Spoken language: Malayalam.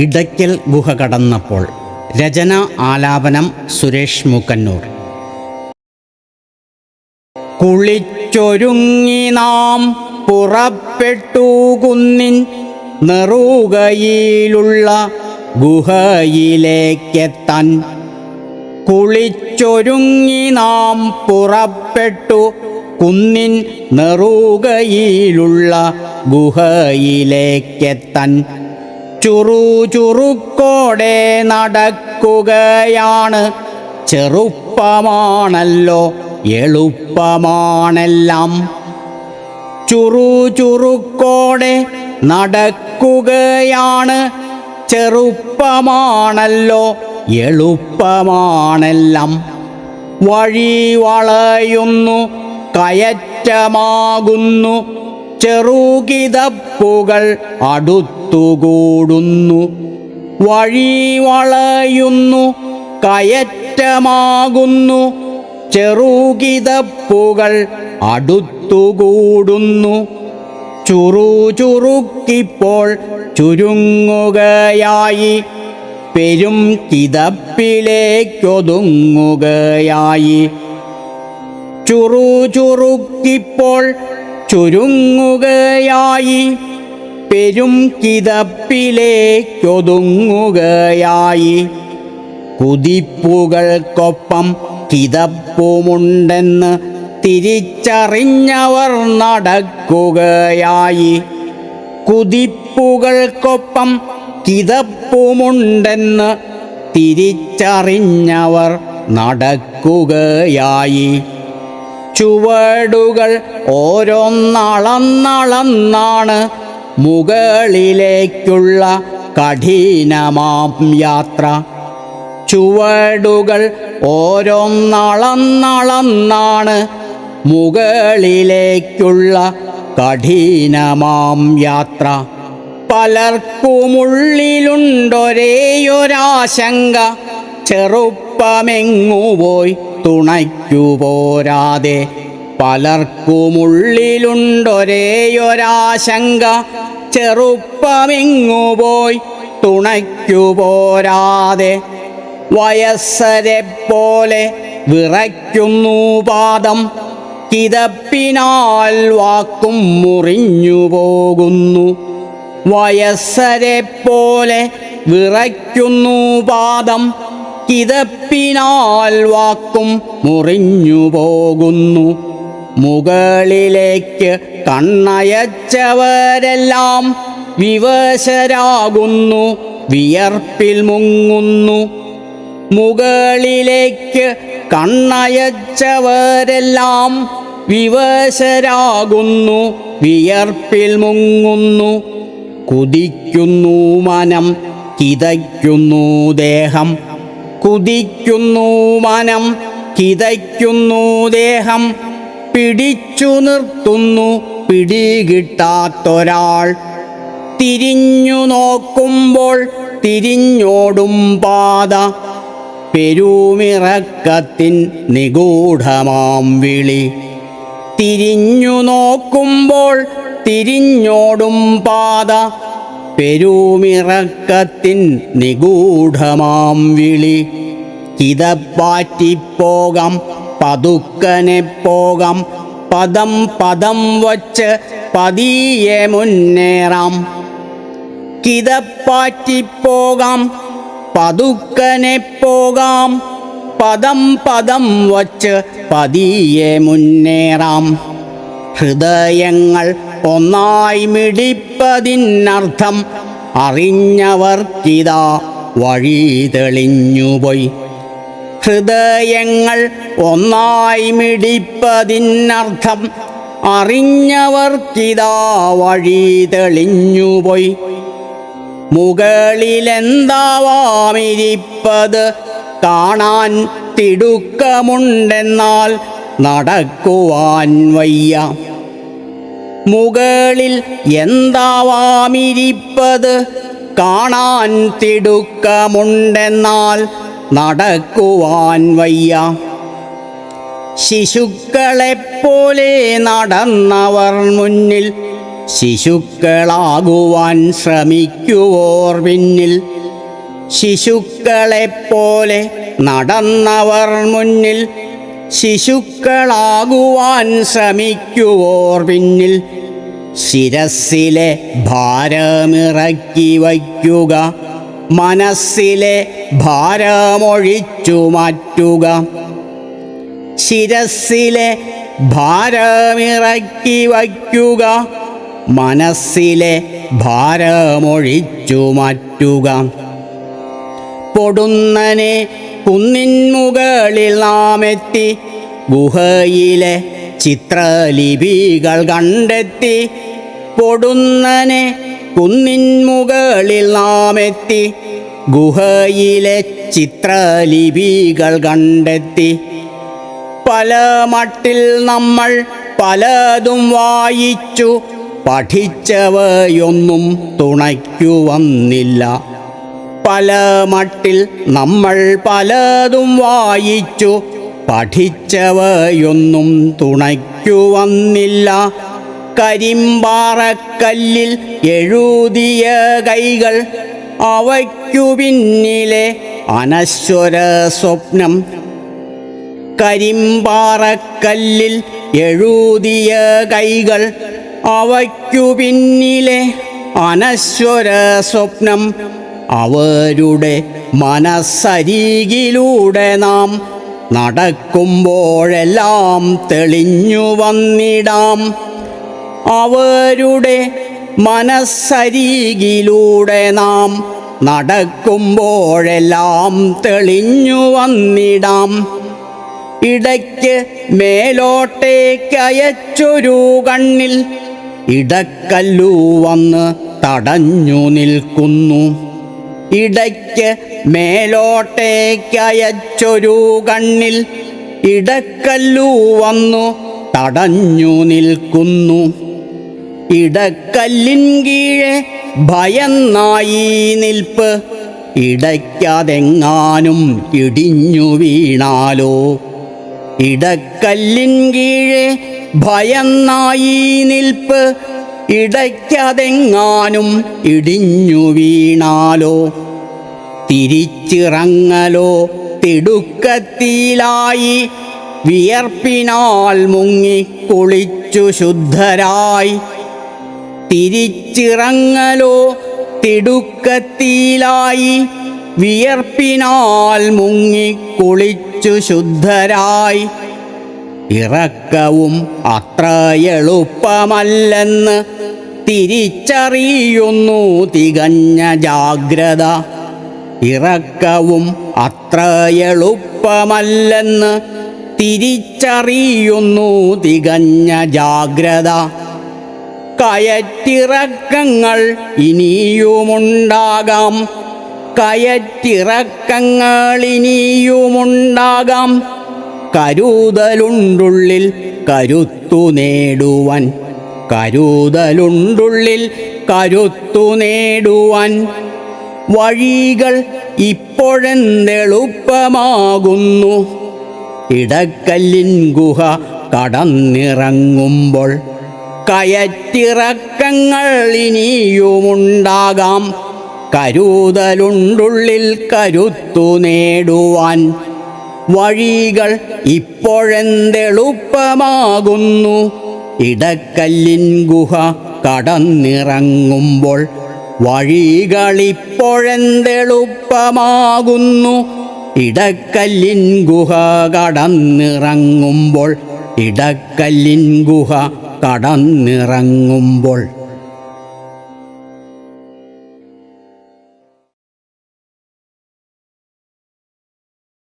ഇടയ്ക്കൽ ഗുഹ കടന്നപ്പോൾ രചന ആലാപനം സുരേഷ് മൂക്കന്നൂർ. കുളിച്ചൊരുങ്ങി നാം പുറപ്പെട്ടു കുന്നിൻ നെറുകയിലുള്ള ഗുഹയിലേക്കെത്താൻ. കുളിച്ചൊരുങ്ങി നാം പുറപ്പെട്ടു കുന്നിൻ നെറുകയിലുള്ള ഗുഹയിലേക്കെത്താൻ. ചുറുചുറുക്കോടെ നടക്കുകയാണ്. ചെറുപ്പമാണല്ലോ എളുപ്പമാണെല്ലാം. ചുറുചുറുക്കോടെ നടക്കുകയാണ്. ചെറുപ്പമാണല്ലോ എളുപ്പമാണെല്ലാം. വഴി വളയുന്നു കയറ്റമാകുന്നു. ചെറുകിതപ്പുകൾ അടുത്തുകൂടുന്നു വഴി വളയുന്നു. കയറ്റമാകുന്നു. ചെറുകിതപ്പുകൾ അടുത്തുകൂടുന്നു. ചുറുചുറുക്കിപ്പോൾ ചുരുങ്ങുകയായി. പെരും കിതപ്പിലേക്കൊതുങ്ങുകയായി. ചുറുചുറുക്കിപ്പോൾ ചുരുങ്ങുകയായി. പെരും കിതപ്പിലേക്കൊതുങ്ങുകയായി. കുതിപ്പുകൾക്കൊപ്പം കിതപ്പുമുണ്ടെന്ന് തിരിച്ചറിഞ്ഞവർ നടക്കുകയായി. കുതിപ്പുകൾക്കൊപ്പം കിതപ്പുമുണ്ടെന്ന് തിരിച്ചറിഞ്ഞവർ നടക്കുകയായി. ചുവടുകൾ ഓരോന്നളന്നളന്നാണ് മുകളിലേക്കുള്ള കഠിനമാം യാത്ര. ചുവടുകൾ ഓരോന്നളന്നളന്നാണ് മുകളിലേക്കുള്ള കഠിനമാം യാത്ര. പലർക്കുമുള്ളിലുണ്ടൊരേയൊരാശങ്ക ചെറുപ്പമെങ്ങുപോയി തുണയ്ക്കു പോരാതെ പലർക്കുമുള്ളിലുണ്ടൊരേയൊരാശങ്ക ചെറുപ്പമെങ്ങുപോയി തുണയ്ക്കു പോരാതെ വയസ്സരെ പോലെ വിറയ്ക്കുന്നു പാദം. കിതപ്പിനാൽ വാക്കും മുറിഞ്ഞു പോകുന്നു. വയസ്സരെ പോലെ വിറയ്ക്കുന്നു പാദം. കിതപ്പിനാൽ വാക്കും മുറിഞ്ഞു പോകുന്നു. മുകളിലേക്ക് കണ്ണയച്ചവരെല്ലാം വിവശരാകുന്നു വിയർപ്പിൽ മുങ്ങുന്നു. മുകളിലേക്ക് കണ്ണയച്ചവരെല്ലാം വിവശരാകുന്നു വിയർപ്പിൽ മുങ്ങുന്നു. കുതിക്കുന്നു മനം കിതയ്ക്കുന്നു ദേഹം. കുതിക്കുന്നു മനം കിതയ്ക്കുന്നു ദേഹം. പിടിച്ചു നിർത്തുന്നു പിടികിട്ടാത്തൊരാൾ. തിരിഞ്ഞു നോക്കുമ്പോൾ തിരിഞ്ഞോടും പാത. പെരുമിറക്കത്തിൻ നിഗൂഢമാം വിളി. തിരിഞ്ഞു നോക്കുമ്പോൾ തിരിഞ്ഞോടും പാത. പെരുമിറക്കത്തിൻ നിഗൂഢമാം വിളി. കിതപ്പാറ്റിപ്പോകാം പതുക്കനെ പോകാം പദം പദം വച്ച് പതിയെ മുന്നേറാം. കിതപ്പാറ്റിപ്പോകാം. പതുക്കനെ പോകാം പദം പദം വച്ച് പതിയെ മുന്നേറാം. ഹൃദയങ്ങൾ ഒന്നായി മിടിപ്പതിനർത്ഥം അറിഞ്ഞവർക്കിതാ വഴി തെളിഞ്ഞുപോയി. ഹൃദയങ്ങൾ ഒന്നായി മിടിപ്പതിനർത്ഥം അറിഞ്ഞവർക്കിതാ വഴി തെളിഞ്ഞുപോയി. മുകളിലെന്താവാമിരിപ്പത് കാണാൻ തിടുക്കമുണ്ടെന്നാൽ നടക്കുവാൻ വയ്യ. മുകളിൽ എന്താവാമിരിപ്പത് കാണാൻ തിടുക്കമുണ്ടെന്നാൽ നടക്കുവാൻ വയ്യ. ശിശുക്കളെപ്പോലെ നടന്നവർ മുന്നിൽ ശിശുക്കളാകുവാൻ ശ്രമിക്കുവോർ പിന്നിൽ. ശിശുക്കളെപ്പോലെ നടന്നവർ മുന്നിൽ ശിശുക്കളാകുവാൻ ശ്രമിക്കുവോർ പിന്നിൽ. ശിരസിലെ ഭാരമിറക്കി വയ്ക്കുക മനസ്സിലെ ഭാരമൊഴിച്ചു മാറ്റുക ശിരസിലെ ഭാരമിറക്കി വയ്ക്കുക. മനസ്സിലെ ഭാരമൊഴിച്ചു മാറ്റുക. പൊടുന്നനെ കുന്നിൻ മുകളിൽ നാം എത്തി ഗുഹയിലെ ചിത്രലിപികൾ കണ്ടെത്തി. പൊടുന്നനെ കുന്നിൻ മുകളിൽ നാം എത്തി ഗുഹയിലെ ചിത്രലിപികൾ കണ്ടെത്തി. പല മട്ടിൽ നമ്മൾ പലതും വായിച്ചു. പഠിച്ചവയൊന്നും തുണയ്ക്കു വന്നില്ല. പല മട്ടിൽ നമ്മൾ പലതും വായിച്ചു. പഠിച്ചവയൊന്നും തുണയ്ക്കു വന്നില്ല. കരിമ്പാറക്കല്ലിൽ എഴുതിയ കൈകൾ അവയ്ക്കു പിന്നിലെ അനശ്വര സ്വപ്നം കരിമ്പാറക്കല്ലിൽ എഴുതിയ കൈകൾ അവയ്ക്കു പിന്നിലെ അനശ്വര സ്വപ്നം അവരുടെ മനസ്സരികിലൂടെ നാം നടക്കുമ്പോഴെല്ലാം തെളിഞ്ഞു വന്നിടാം. അവരുടെ മനസ്സരികിലൂടെ നാം നടക്കുമ്പോഴെല്ലാം തെളിഞ്ഞു വന്നിടാം. ഇടയ്ക്ക് മേലോട്ടേക്കയച്ചൊരു കണ്ണിൽ ഇടക്കല്ലു വന്ന് തടഞ്ഞു നിൽക്കുന്നു. ഇടയ്ക്ക് മേലോട്ടേക്കയച്ചൊരു കണ്ണിൽ ഇടക്കല്ലു വന്നു തടഞ്ഞു നിൽക്കുന്നു. ഇടക്കല്ലിൻ കീഴെ ഭയന്നായി നിൽപ്പ്. ഇടയ്ക്കതെങ്ങാനും ഇടിഞ്ഞു വീണാലോ? ഇടക്കല്ലിൻ കീഴെ ഭയന്നായി നിൽപ്പ്. ഇടയ്ക്കതെങ്ങാനും ഇടിഞ്ഞു വീണാലോ? തിരിച്ചിറങ്ങലോ? തിടുക്കത്തിലായി വിയർപ്പിനാൽ മുങ്ങി കുളിച്ചു ശുദ്ധരായി. തിരിച്ചിറങ്ങലോ? തിടുക്കത്തിലായി വിയർപ്പിനാൽ മുങ്ങിക്കുളിച്ചു ശുദ്ധരായി. ഇറക്കവും അത്ര എളുപ്പമല്ലെന്ന് തിരിച്ചറിയുന്നു തികഞ്ഞ ജാഗ്രത. ഇറക്കവും അത്ര എളുപ്പമല്ലെന്ന് തിരിച്ചറിയുന്നു തികഞ്ഞ ജാഗ്രത. കയറ്റിറക്കങ്ങൾ ഇനിയുമുണ്ടാകാം. കയറ്റിറക്കങ്ങൾ ഇനിയുമുണ്ടാകാം കരുതലുണ്ടുള്ളിൽ കരുത്തു നേടുവാൻ. കരുതലുണ്ടുള്ളിൽ കരുത്തു നേടുവാൻ. വഴികൾ ഇപ്പോഴെന്തെളുപ്പമാകുന്നു. ഇടക്കല്ലിൻ ഗുഹ കടന്നിറങ്ങുമ്പോൾ കയറ്റിറക്കങ്ങൾ ഇനിയുമുണ്ടാകാം കരുതലുണ്ടുള്ളിൽ കരുത്തു നേടുവാൻ വഴികൾ ഇപ്പോഴെന്തെളുപ്പമാകുന്നു. ഇടക്കല്ലിൻ ഗുഹ കടന്നിറങ്ങുമ്പോൾ വഴികളിപ്പോഴെന്തെളുപ്പമാകുന്നു ഇടക്കല്ലിൻ ഗുഹ കടന്നിറങ്ങുമ്പോൾ ഇടക്കല്ലിൻ ഗുഹ കടന്നിറങ്ങുമ്പോൾ